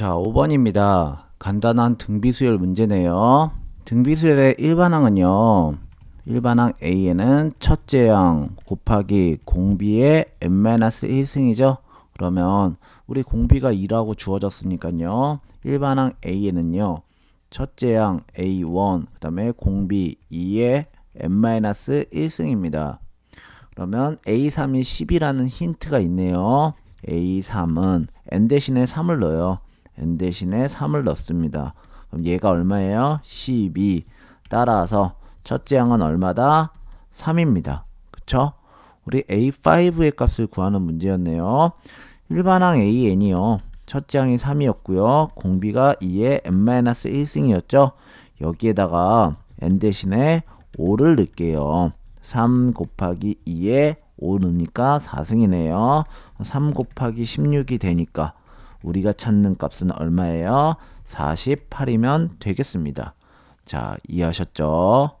자, 5번입니다. 간단한 등비수열 문제네요. 등비수열의 일반항은요. 일반항 A에는 첫째 양 곱하기 공비의 n-1승이죠. 그러면 우리 공비가 2라고 주어졌으니까요. 일반항 A에는요. 첫째 양 A1 그 다음에 공비 2의 n-1승입니다. 그러면 A3이 10이라는 힌트가 있네요. A3은 n 대신에 3을 넣어요. N 대신에 3을 넣습니다. 그럼 얘가 얼마예요? 12. 따라서 첫째 항은 얼마다? 3입니다. 그쵸? 우리 A5의 값을 구하는 문제였네요. 일반항 AN이요. 첫째 항이 3이었고요. 공비가 2의 n-1승이었죠. 여기에다가 n 대신에 5를 넣을게요. 3 곱하기 2에 5 넣으니까 4승이네요. 3 곱하기 16이 되니까 우리가 찾는 값은 얼마예요? 48이면 되겠습니다. 자, 이해하셨죠?